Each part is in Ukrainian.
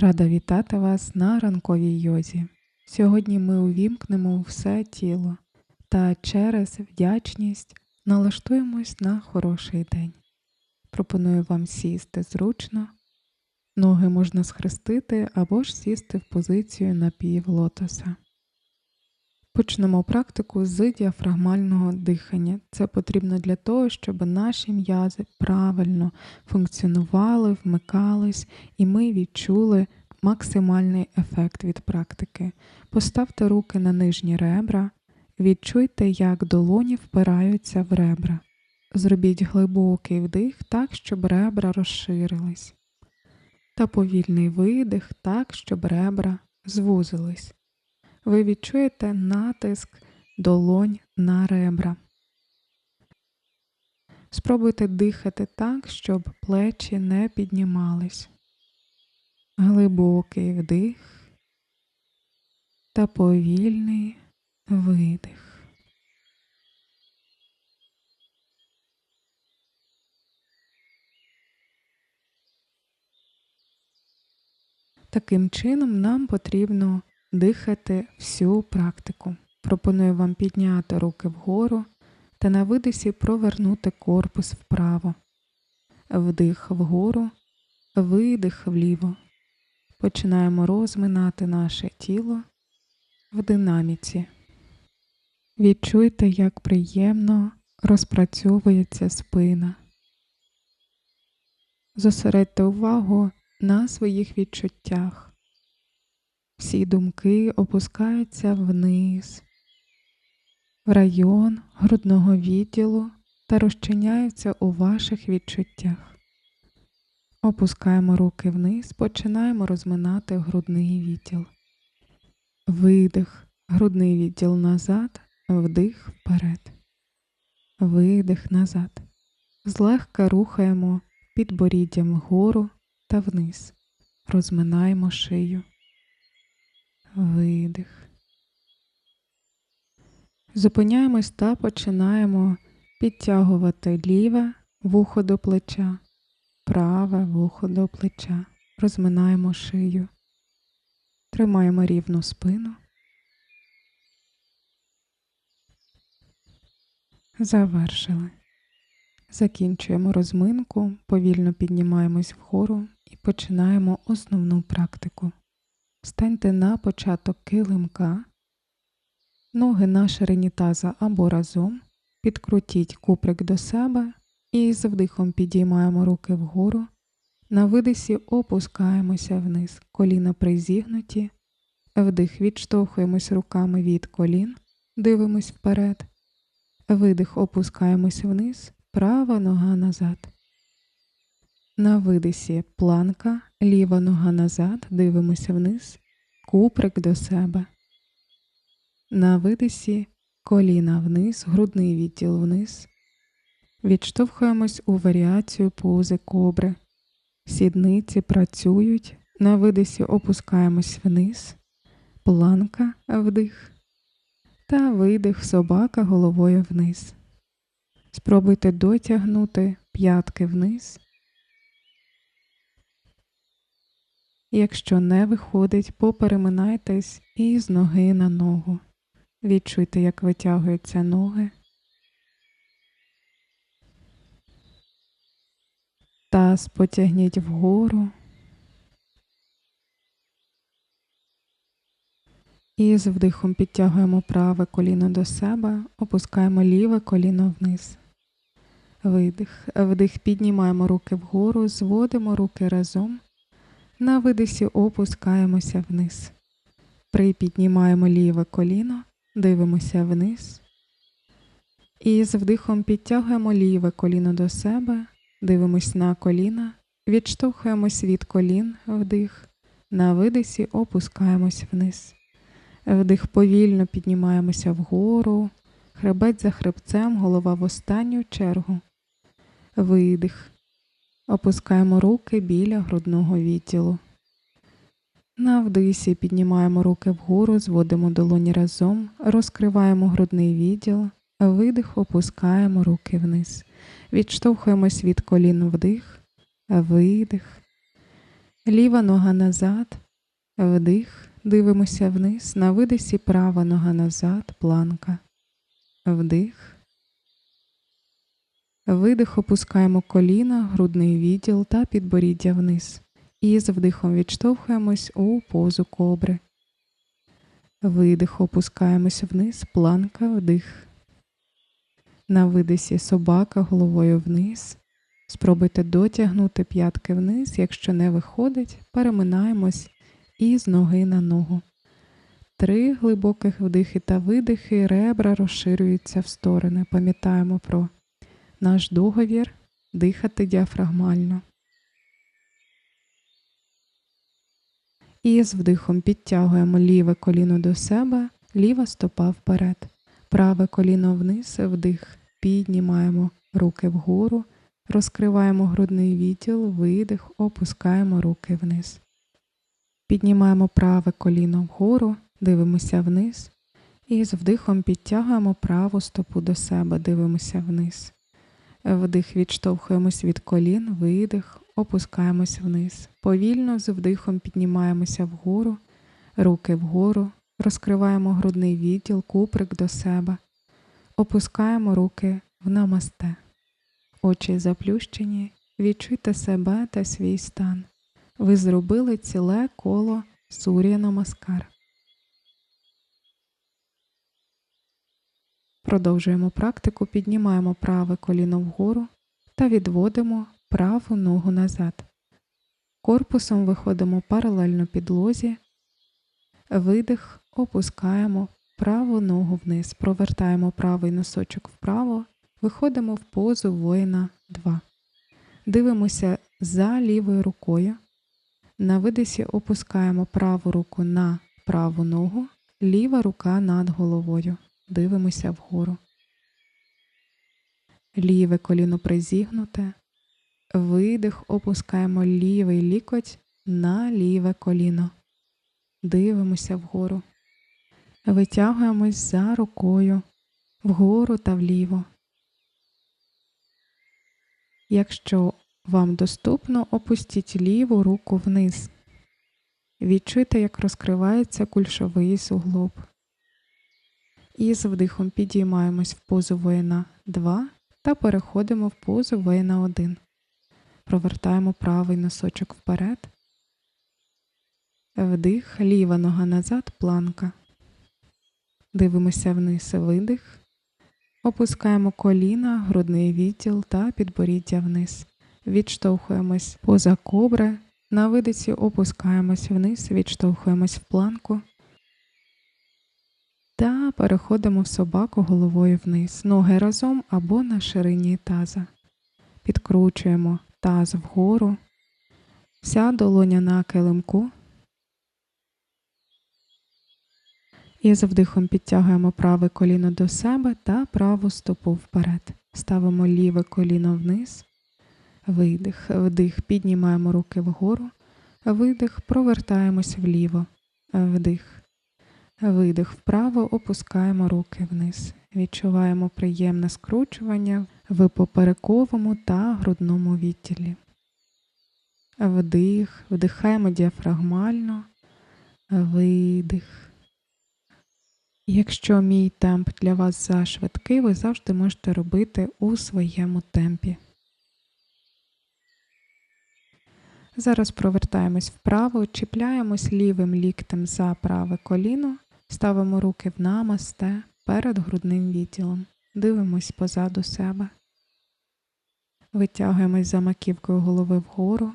Рада вітати вас на ранковій йозі. Сьогодні ми увімкнемо все тіло та через вдячність налаштуємось на хороший день. Пропоную вам сісти зручно, ноги можна схрестити або ж сісти в позицію напівлотоса. Почнемо практику з діафрагмального дихання. Це потрібно для того, щоб наші м'язи правильно функціонували, вмикались, і ми відчули максимальний ефект від практики. Поставте руки на нижні ребра, відчуйте, як долоні впираються в ребра. Зробіть глибокий вдих так, щоб ребра розширились, та повільний видих так, щоб ребра звузились ви відчуєте натиск долонь на ребра. Спробуйте дихати так, щоб плечі не піднімались. Глибокий вдих та повільний видих. Таким чином нам потрібно дихати всю практику. Пропоную вам підняти руки вгору та на видисі провернути корпус вправо, вдих вгору, видих вліво. Починаємо розминати наше тіло в динаміці. Відчуйте, як приємно розпрацьовується спина. Зосередьте увагу на своїх відчуттях. Всі думки опускаються вниз, в район грудного відділу та розчиняються у ваших відчуттях. Опускаємо руки вниз, починаємо розминати грудний відділ. Видих, грудний відділ назад, вдих вперед, видих назад. Злегка рухаємо підборіддям вгору та вниз, розминаємо шию видих. Зупиняємось та починаємо підтягувати ліве вухо до плеча, праве вухо до плеча. Розминаємо шию. Тримаємо рівну спину. Завершили. Закінчуємо розминку, повільно піднімаємось вгору і починаємо основну практику. Станьте на початок килимка, ноги на ширині таза або разом, підкрутіть куприк до себе і з вдихом підіймаємо руки вгору. На видисі опускаємося вниз, коліна призігнуті, вдих відштовхуємось руками від колін, дивимось вперед, видих опускаємось вниз, права нога назад. На видисі планка, ліва нога назад, дивимося вниз, куприк до себе. На видисі коліна вниз, грудний відділ вниз. Відштовхуємось у варіацію пози кобри. Сідниці працюють, на видисі опускаємось вниз, планка вдих та видих собака головою вниз. Спробуйте дотягнути п'ятки вниз. Якщо не виходить, попереминайтесь із ноги на ногу. Відчуйте, як витягуються ноги. Таз потягніть вгору. І з вдихом підтягуємо праве коліно до себе, опускаємо ліве коліно вниз. Видих. Вдих, піднімаємо руки вгору, зводимо руки разом. На видисі опускаємося вниз. Припіднімаємо ліве коліно, дивимося вниз. І з вдихом підтягуємо ліве коліно до себе, дивимось на коліна, відштовхуємось від колін вдих. На видисі опускаємось вниз. Вдих повільно піднімаємося вгору, хребець за хребцем, голова в останню чергу. Видих. Опускаємо руки біля грудного відділу. На вдисі піднімаємо руки вгору, зводимо долоні разом, розкриваємо грудний відділ, видих, опускаємо руки вниз. Відштовхуємось від колін вдих, видих. Ліва нога назад, вдих, дивимося вниз, на видисі права нога назад, планка. Вдих. Видих, опускаємо коліна, грудний відділ та підборіддя вниз. І з вдихом відштовхуємось у позу кобри. Видих, опускаємось вниз, планка, вдих. На видисі собака головою вниз. Спробуйте дотягнути п'ятки вниз, якщо не виходить, переминаємось і з ноги на ногу. Три глибоких вдихи та видихи, ребра розширюються в сторони. Пам'ятаємо про наш договір дихати діафрагмально. І з вдихом підтягуємо ліве коліно до себе, ліва стопа вперед. Праве коліно вниз, вдих, піднімаємо руки вгору, розкриваємо грудний відділ, видих, опускаємо руки вниз. Піднімаємо праве коліно вгору, дивимося вниз. І з вдихом підтягуємо праву стопу до себе, дивимося вниз. Вдих відштовхуємось від колін, видих, опускаємось вниз. Повільно з вдихом піднімаємося вгору, руки вгору, розкриваємо грудний відділ, куприк до себе, опускаємо руки в намасте. Очі заплющені, відчуйте себе та свій стан. Ви зробили ціле коло сур'я намаскар. Продовжуємо практику, піднімаємо праве коліно вгору та відводимо праву ногу назад. Корпусом виходимо паралельно підлозі, видих, опускаємо праву ногу вниз, провертаємо правий носочок вправо, виходимо в позу воїна 2. Дивимося за лівою рукою. На видисі опускаємо праву руку на праву ногу, ліва рука над головою. Дивимося вгору. Ліве коліно призігнуте. Видих, опускаємо лівий лікоть на ліве коліно. Дивимося вгору. Витягуємось за рукою вгору та вліво. Якщо вам доступно, опустіть ліву руку вниз. Відчуйте, як розкривається кульшовий суглоб. І з вдихом підіймаємось в позу воїна 2 та переходимо в позу воїна 1. Провертаємо правий носочок вперед. Вдих, ліва нога назад, планка. Дивимося вниз видих. Опускаємо коліна, грудний відділ та підборіддя вниз. Відштовхуємось поза кобри. На видиці опускаємось вниз, відштовхуємось в планку. Та переходимо в собаку головою вниз. Ноги разом або на ширині таза. Підкручуємо таз вгору. Вся долоня на килимку. І з вдихом підтягуємо праве коліно до себе та праву стопу вперед. Ставимо ліве коліно вниз, видих, вдих, піднімаємо руки вгору, видих, провертаємось вліво, вдих, видих вправо, опускаємо руки вниз. Відчуваємо приємне скручування в поперековому та грудному відділі. Вдих, вдихаємо діафрагмально, видих. Якщо мій темп для вас зашвидкий, ви завжди можете робити у своєму темпі. Зараз провертаємось вправо, чіпляємось лівим ліктем за праве коліно, ставимо руки в намасте перед грудним відділом, дивимось позаду себе, витягуємось за маківкою голови вгору.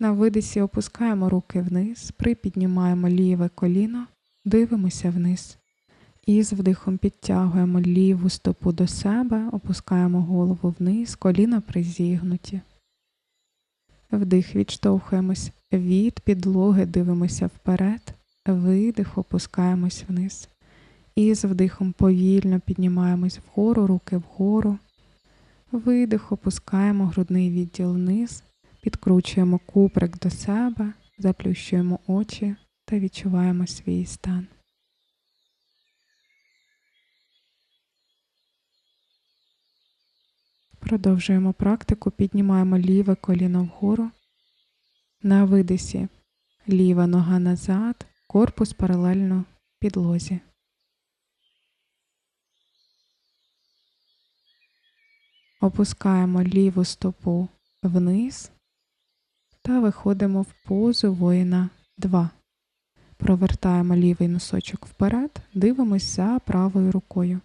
На видисі опускаємо руки вниз, припіднімаємо ліве коліно, дивимося вниз. І з вдихом підтягуємо ліву стопу до себе, опускаємо голову вниз, коліна призігнуті. Вдих відштовхуємось від підлоги, дивимося вперед, видих, опускаємось вниз. І з вдихом повільно піднімаємось вгору, руки вгору. Видих, опускаємо грудний відділ вниз, Підкручуємо куприк до себе, заплющуємо очі та відчуваємо свій стан. Продовжуємо практику, піднімаємо ліве коліно вгору. На видисі ліва нога назад, корпус паралельно підлозі. Опускаємо ліву стопу вниз та виходимо в позу воїна 2. Провертаємо лівий носочок вперед, дивимося правою рукою.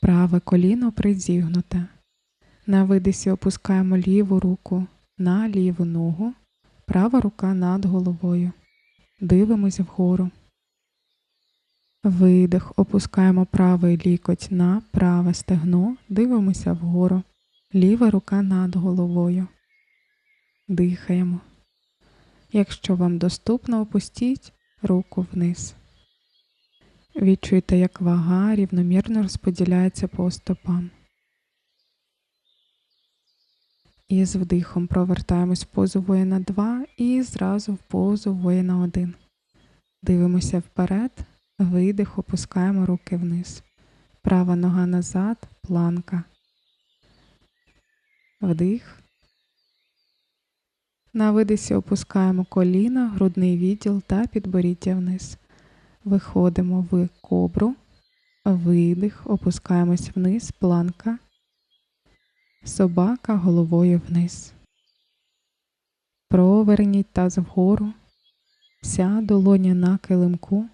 Праве коліно призігнуте. На видисі опускаємо ліву руку на ліву ногу, права рука над головою. Дивимось вгору. Видих, опускаємо правий лікоть на праве стегно, дивимося вгору. Ліва рука над головою. Дихаємо. Якщо вам доступно, опустіть руку вниз. Відчуйте, як вага рівномірно розподіляється по стопам. І з вдихом провертаємось в позу воїна 2 і зразу в позу воїна 1. Дивимося вперед, видих, опускаємо руки вниз. Права нога назад, планка. Вдих. На видисі опускаємо коліна, грудний відділ та підборіддя вниз. Виходимо в кобру, видих, опускаємось вниз, планка, собака головою вниз. Проверніть таз вгору, вся долоня на килимку.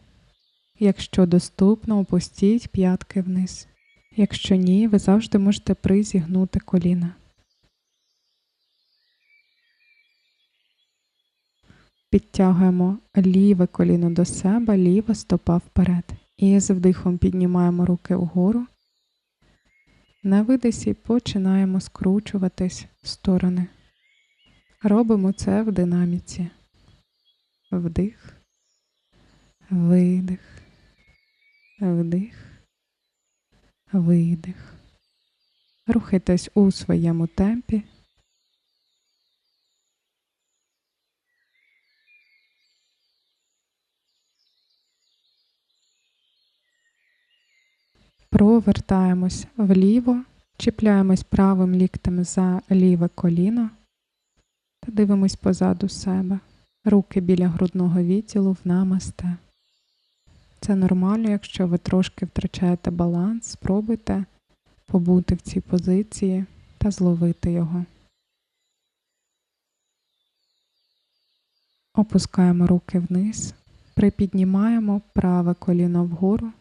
Якщо доступно, опустіть п'ятки вниз. Якщо ні, ви завжди можете призігнути коліна. Підтягуємо ліве коліно до себе, ліва стопа вперед. І з вдихом піднімаємо руки вгору. На видисі починаємо скручуватись в сторони. Робимо це в динаміці. Вдих, видих, вдих, видих. Рухайтесь у своєму темпі. Провертаємось вліво, чіпляємось правим ліктем за ліве коліно та дивимось позаду себе. Руки біля грудного відділу в намасте. Це нормально, якщо ви трошки втрачаєте баланс, спробуйте побути в цій позиції та зловити його. Опускаємо руки вниз, припіднімаємо праве коліно вгору.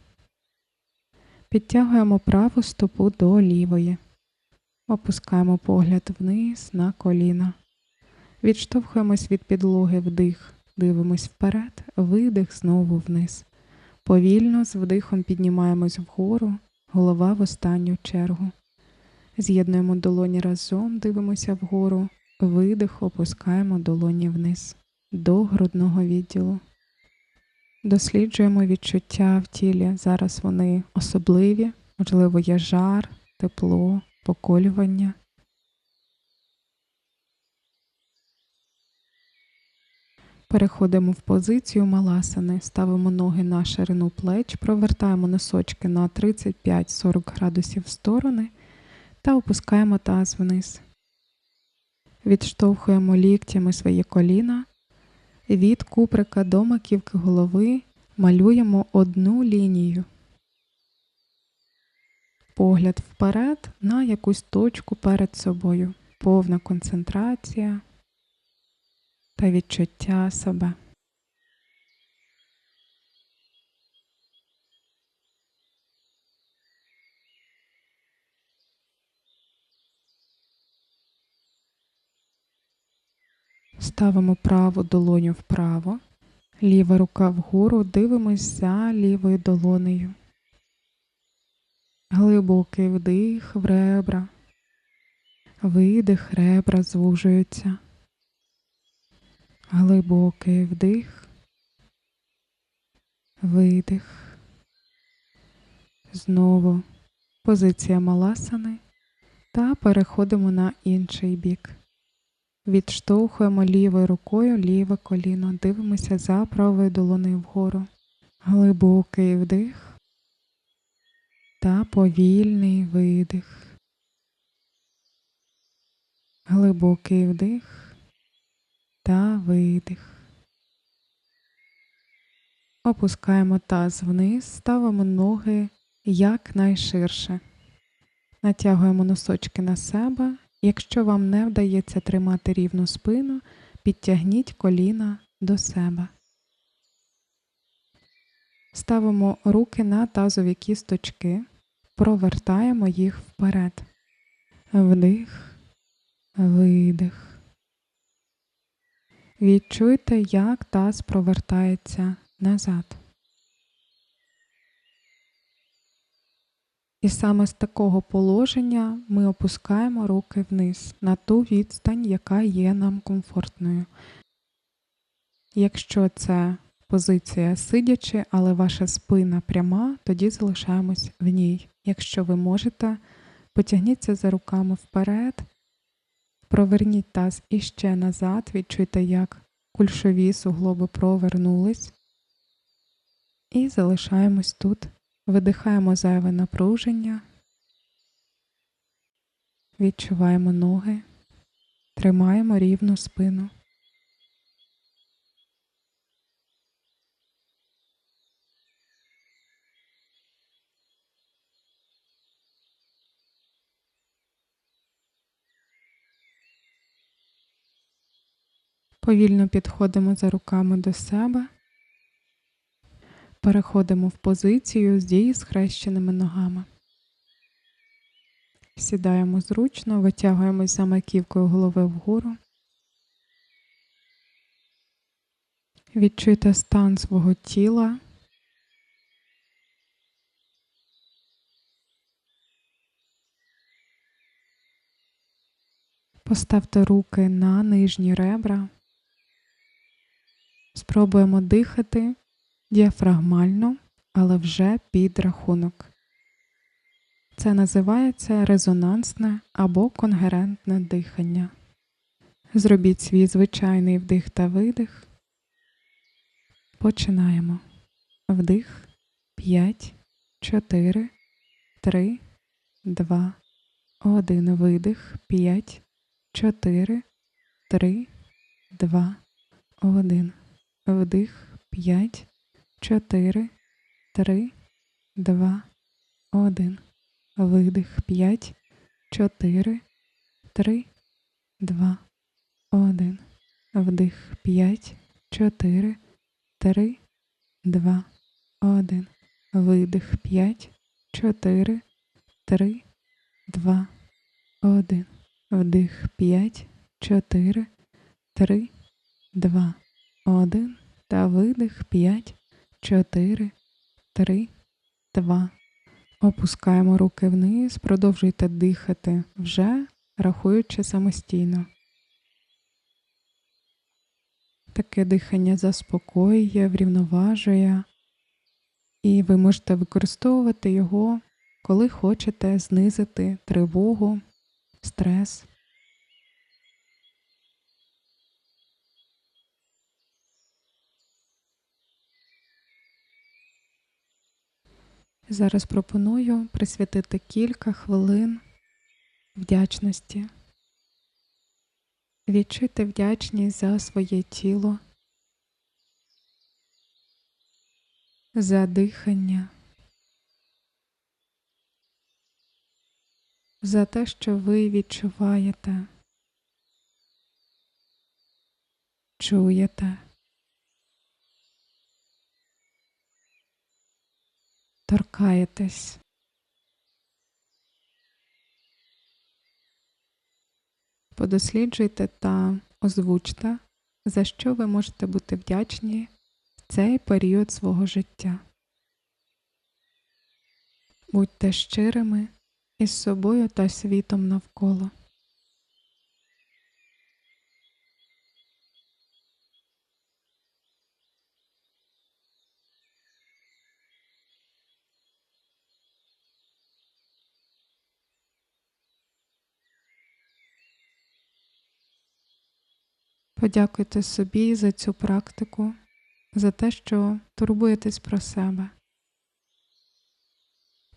Підтягуємо праву стопу до лівої. Опускаємо погляд вниз на коліна. Відштовхуємось від підлоги вдих, дивимось вперед, видих знову вниз. Повільно з вдихом піднімаємось вгору, голова в останню чергу. З'єднуємо долоні разом, дивимося вгору, видих, опускаємо долоні вниз до грудного відділу. Досліджуємо відчуття в тілі. Зараз вони особливі, можливо, є жар, тепло, поколювання. Переходимо в позицію маласани, ставимо ноги на ширину плеч, провертаємо носочки на 35-40 градусів в сторони та опускаємо таз вниз. Відштовхуємо ліктями свої коліна від куприка до маківки голови малюємо одну лінію. Погляд вперед на якусь точку перед собою, повна концентрація та відчуття себе. Ставимо праву долоню вправо, ліва рука вгору, дивимось за лівою долонею. Глибокий вдих в ребра, видих, ребра звужуються. Глибокий вдих, видих. Знову позиція маласани та переходимо на інший бік. Відштовхуємо лівою рукою ліве коліно, дивимося за правою долоною вгору. Глибокий вдих та повільний видих. Глибокий вдих та видих. Опускаємо таз вниз, ставимо ноги якнайширше. Натягуємо носочки на себе. Якщо вам не вдається тримати рівну спину, підтягніть коліна до себе. Ставимо руки на тазові кісточки, провертаємо їх вперед. Вдих, видих. Відчуйте, як таз провертається назад. І саме з такого положення ми опускаємо руки вниз на ту відстань, яка є нам комфортною. Якщо це позиція сидячи, але ваша спина пряма, тоді залишаємось в ній. Якщо ви можете, потягніться за руками вперед, проверніть таз іще назад, відчуйте, як кульшові суглоби провернулись. І залишаємось тут. Видихаємо зайве напруження, відчуваємо ноги, тримаємо рівну спину. Повільно підходимо за руками до себе. Переходимо в позицію з дії схрещеними ногами. Сідаємо зручно, витягуємось за маківкою голови вгору. Відчуйте стан свого тіла. Поставте руки на нижні ребра. Спробуємо дихати діафрагмально, але вже під рахунок. Це називається резонансне або конгерентне дихання. Зробіть свій звичайний вдих та видих. Починаємо. Вдих 5, 4, 3, 2, 1. Видих 5, 4, 3, 2, 1. Вдих 5, чотири, три, два, один. Видих. П'ять, чотири, три, два, один. Вдих. П'ять, чотири, три, два, один. Видих. П'ять, чотири, три, два, один. Вдих. П'ять, чотири, три, два, один. Та видих. П'ять, 4, 3, 2. Опускаємо руки вниз, продовжуйте дихати вже, рахуючи самостійно. Таке дихання заспокоює, врівноважує, і ви можете використовувати його, коли хочете знизити тривогу, стрес. Зараз пропоную присвятити кілька хвилин вдячності. Відчуйте вдячність за своє тіло, за дихання, за те, що ви відчуваєте, чуєте. Торкаєтесь. Подосліджуйте та озвучте, за що ви можете бути вдячні в цей період свого життя. Будьте щирими із собою та світом навколо. Подякуйте собі за цю практику, за те, що турбуєтесь про себе.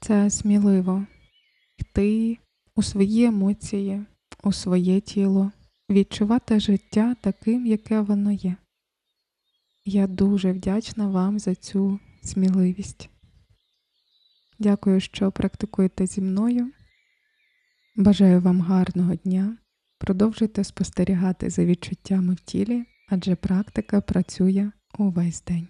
Це сміливо йти у свої емоції, у своє тіло, відчувати життя таким, яке воно є. Я дуже вдячна вам за цю сміливість. Дякую, що практикуєте зі мною. Бажаю вам гарного дня. Продовжуйте спостерігати за відчуттями в тілі, адже практика працює увесь день.